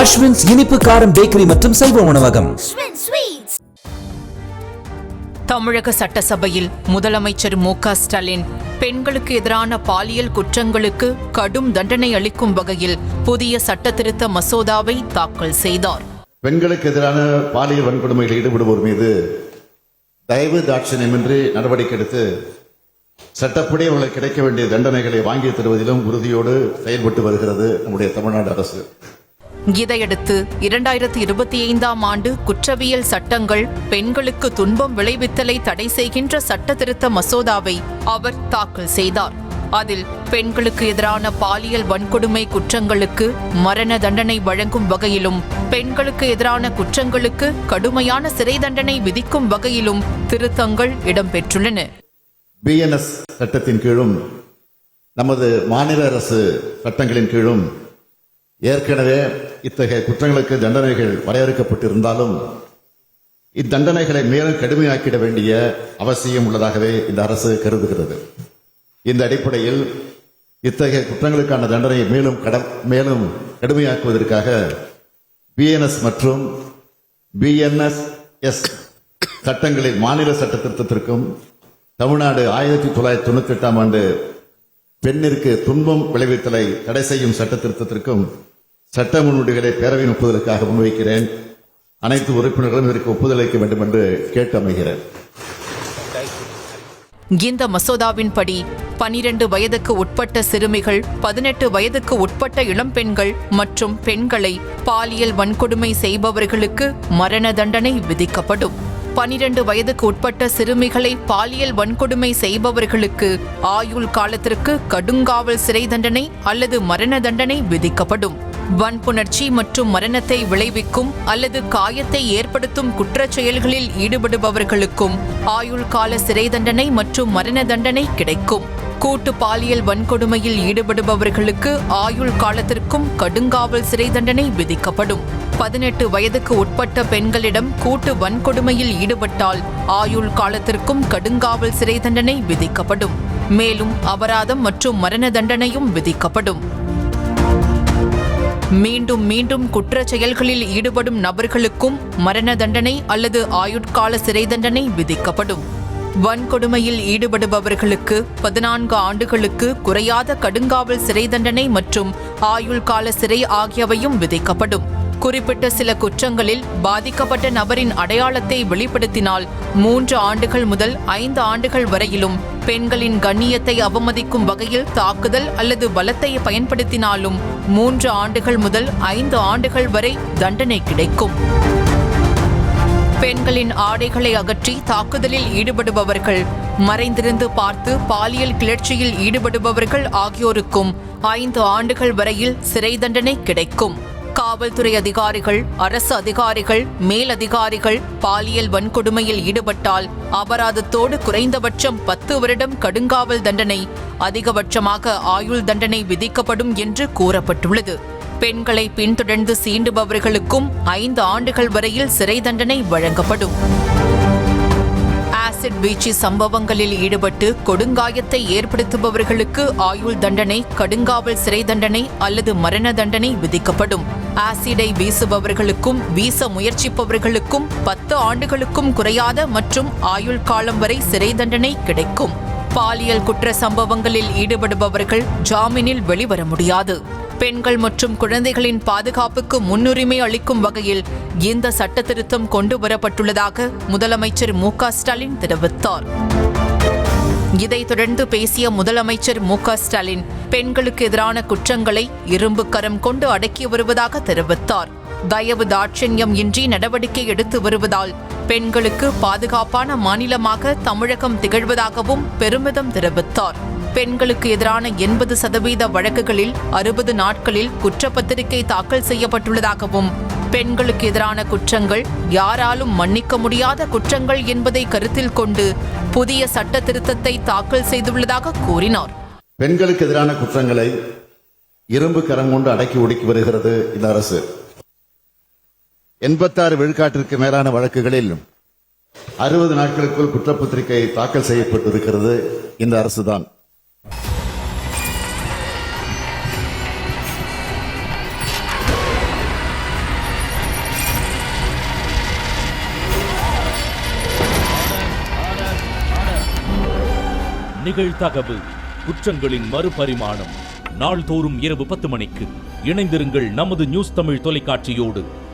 அஸ்வின்ஸ் இனிப்பு காரம் பேக்கரி மற்றும் செல்வ உணவகம். தமிழக சட்டசபையில் முதலமைச்சர் மு க ஸ்டாலின் பெண்களுக்கு எதிரான பாலியல் குற்றங்களுக்கு கடும் தண்டனை அளிக்கும் வகையில் புதிய சட்ட திருத்த மசோதாவை தாக்கல் செய்தார். பெண்களுக்கு எதிரான பாலியல் வன்கொடுமையில் ஈடுபடுவோர் மீது தயவு தாட்சணியமின்றி நடவடிக்கை எடுத்து சட்டப்படி அவர்களுக்கு கிடைக்க வேண்டிய தண்டனைகளை வாங்கி தருவதிலும் உறுதியோடு செயல்பட்டு வருகிறது நம்முடைய தமிழ்நாடு அரசு. இதையடுத்து இரண்டாயிரத்தி இருபத்தி ஐந்தாம் ஆண்டு குற்றவியல் சட்டங்கள் பெண்களுக்கு துன்பம் விளைவித்தலை தடை செய்கின்ற சட்ட திருத்த மசோதாவை அவர் தாக்கல் செய்தார். அதில் பெண்களுக்கு எதிரான பாலியல் வன்கொடுமை குற்றங்களுக்கு மரண தண்டனை வழங்கும் வகையிலும் பெண்களுக்கு எதிரான குற்றங்களுக்கு கடுமையான சிறை தண்டனை விதிக்கும் வகையிலும் திருத்தங்கள் இடம்பெற்றுள்ளன. பிஎன்எஸ் சட்டத்தின் கீழும் நமது மாநில அரசு சட்டங்களின் கீழும் ஏற்கனவே இத்தகைய குற்றங்களுக்கு தண்டனைகள் வரையறுக்கப்பட்டிருந்தாலும் இத்தண்டனைகளை மேலும் கடுமையாக்கிட வேண்டிய அவசியம் உள்ளதாகவே இந்த அரசு கருதுகிறது. இந்த அடிப்படையில் இத்தகைய குற்றங்களுக்கான தண்டனையை மேலும் கட மேலும் கடுமையாக்குவதற்காக பிஎன்எஸ் மற்றும் பிஎன்எஸ் எஸ் சட்டங்களில் மாநில சட்ட திருத்தத்திற்கும் தமிழ்நாடு ஆயிரத்தி தொள்ளாயிரத்தி தொண்ணூத்தி எட்டாம் ஆண்டு பெண்ணிற்கு துன்பம் விளைவித்தலை தடை செய்யும் சட்ட திருத்தத்திற்கும் சட்ட முன்வடிகளை பேரவையின் ஒப்புதலுக்காக முன்வைக்கிறேன். அனைத்து உறுப்பினர்களும் இதற்கு ஒப்புதல் அளிக்க வேண்டும் என்று கேட்டு அமைகிறேன் இந்த மசோதாவின்படி பனிரெண்டு வயதுக்கு உட்பட்ட சிறுமிகள் பதினெட்டு வயதுக்கு உட்பட்ட இளம்பெண்கள் மற்றும் பெண்களை பாலியல் வன்கொடுமை செய்பவர்களுக்கு மரண தண்டனை விதிக்கப்படும். பனிரெண்டு வயதுக்கு உட்பட்ட சிறுமிகளை பாலியல் வன்கொடுமை செய்பவர்களுக்கு ஆயுள் காலத்திற்கு கடுங்காவல் சிறை தண்டனை அல்லது மரண தண்டனை விதிக்கப்படும். வன்புணர்ச்சி மற்றும் மரணத்தை விளைவிக்கும் அல்லது காயத்தை ஏற்படுத்தும் குற்றச் செயல்களில் ஈடுபடுபவர்களுக்கும் ஆயுள் கால சிறை தண்டனை மற்றும் மரண தண்டனை கிடைக்கும். கூட்டு பாலியல் வன்கொடுமையில் ஈடுபடுபவர்களுக்கு ஆயுள் காலத்திற்கும் கடுங்காவல் சிறை தண்டனை விதிக்கப்படும். பதினெட்டு வயதுக்கு உட்பட்ட பெண்களிடம் கூட்டு வன்கொடுமையில் ஈடுபட்டால் ஆயுள் காலத்திற்கும் கடுங்காவல் சிறை தண்டனை விதிக்கப்படும். மேலும் அபராதம் மற்றும் மரண தண்டனையும் விதிக்கப்படும். மீண்டும் மீண்டும் குற்ற செயல்களில் ஈடுபடும் நபர்களுக்கும் மரண தண்டனை அல்லது ஆயுட்கால சிறை தண்டனை விதிக்கப்படும். வன்கொடுமையில் ஈடுபடுபவர்களுக்கு பதினான்கு ஆண்டுகளுக்கு குறையாத கடுங்காவல் சிறை தண்டனை மற்றும் ஆயுள் கால சிறை ஆகியவையும் விதிக்கப்படும். குறிப்பிட்ட சில குற்றங்களில் பாதிக்கப்பட்ட நபரின் அடையாளத்தை வெளிப்படுத்தினால் மூன்று ஆண்டுகள் முதல் ஐந்து ஆண்டுகள் வரையிலும் பெண்களின் கண்ணியத்தை அவமதிக்கும் வகையில் தாக்குதல் அல்லது பலத்தை பயன்படுத்தினாலும் மூன்று ஆண்டுகள் முதல் ஐந்து ஆண்டுகள் வரை தண்டனை கிடைக்கும். பெண்களின் ஆடைகளை அகற்றி தாக்குதலில் ஈடுபடுபவர்கள். மறைந்திருந்து பார்த்து பாலியல் கிளர்ச்சியில் ஈடுபடுபவர்கள் ஆகியோருக்கும் ஐந்து ஆண்டுகள் வரையில் சிறை தண்டனை கிடைக்கும். காவல்துறை அதிகாரிகள் அரசு அதிகாரிகள் மேலதிகாரிகள் பாலியல் வன்கொடுமையில் ஈடுபட்டால் அபராதத்தோடு குறைந்தபட்சம் பத்து வருடம் கடுங்காவல் தண்டனை அதிகபட்சமாக ஆயுள் தண்டனை விதிக்கப்படும் என்று கூறப்பட்டுள்ளது. பெண்களை பின்தொடர்ந்து சீண்டுபவர்களுக்கும் ஐந்து ஆண்டுகள் வரையில் சிறை தண்டனை வழங்கப்படும். ஆசிட் வீச்சு சம்பவங்களில் ஈடுபட்டு கொடுங்காயத்தை ஏற்படுத்துபவர்களுக்கு ஆயுள் தண்டனை கடுங்காவல் சிறை தண்டனை அல்லது மரண தண்டனை விதிக்கப்படும். ஆசிடை வீசுபவர்களுக்கும் வீச முயற்சிப்பவர்களுக்கும் பத்து ஆண்டுகளுக்கும் குறையாத மற்றும் ஆயுள் காலம் வரை சிறை தண்டனை கிடைக்கும். பாலியல் குற்ற சம்பவங்களில் ஈடுபடுபவர்கள் ஜாமீனில் வெளிவர முடியாது. பெண்கள் மற்றும் குழந்தைகளின் பாதுகாப்புக்கு முன்னுரிமை அளிக்கும் வகையில் இந்த சட்ட திருத்தம் கொண்டு வரப்பட்டுள்ளதாக முதலமைச்சர் மு ஸ்டாலின் தெரிவித்தார். இதைத் தொடர்ந்து பேசிய முதலமைச்சர் மு ஸ்டாலின் பெண்களுக்கு எதிரான குற்றங்களை இரும்பு கரம் கொண்டு அடக்கி வருவதாக தெரிவித்தார். தயவு தாட்சண்யம் இன்றி நடவடிக்கை எடுத்து வருவதால் பெண்களுக்கு பாதுகாப்பான மாநிலமாக தமிழகம் திகழ்வதாகவும் பெருமிதம் தெரிவித்தார். பெண்களுக்கு எதிரான எண்பது சதவீத வழக்குகளில் அறுபது நாட்களில் குற்றப்பத்திரிகை தாக்கல் செய்யப்பட்டுள்ளதாகவும் பெண்களுக்கு எதிரான குற்றங்கள் யாராலும் மன்னிக்க முடியாத குற்றங்கள் என்பதை கருத்தில் கொண்டு புதிய சட்ட திருத்தத்தை தாக்கல் செய்துள்ளதாக கூறினார். பெண்களுக்கு எதிரான குற்றங்களை இரும்பு கரம் கொண்டு அடக்கி ஒடுக்கி வருகிறது இந்த அரசு. எண்பத்தாறு விழுக்காட்டிற்கு மேலான வழக்குகளில் அறுபது நாட்களுக்குள் குற்றப்பத்திரிகை தாக்கல் செய்யப்பட்டிருக்கிறது. இந்த அரசுதான். நிகழ்தகவு குற்றங்களின் மறுபரிமாணம். நாள்தோறும் இரவு பத்து மணிக்கு இணைந்திருங்கள் நமது நியூஸ் தமிழ் தொலைக்காட்சியோடு.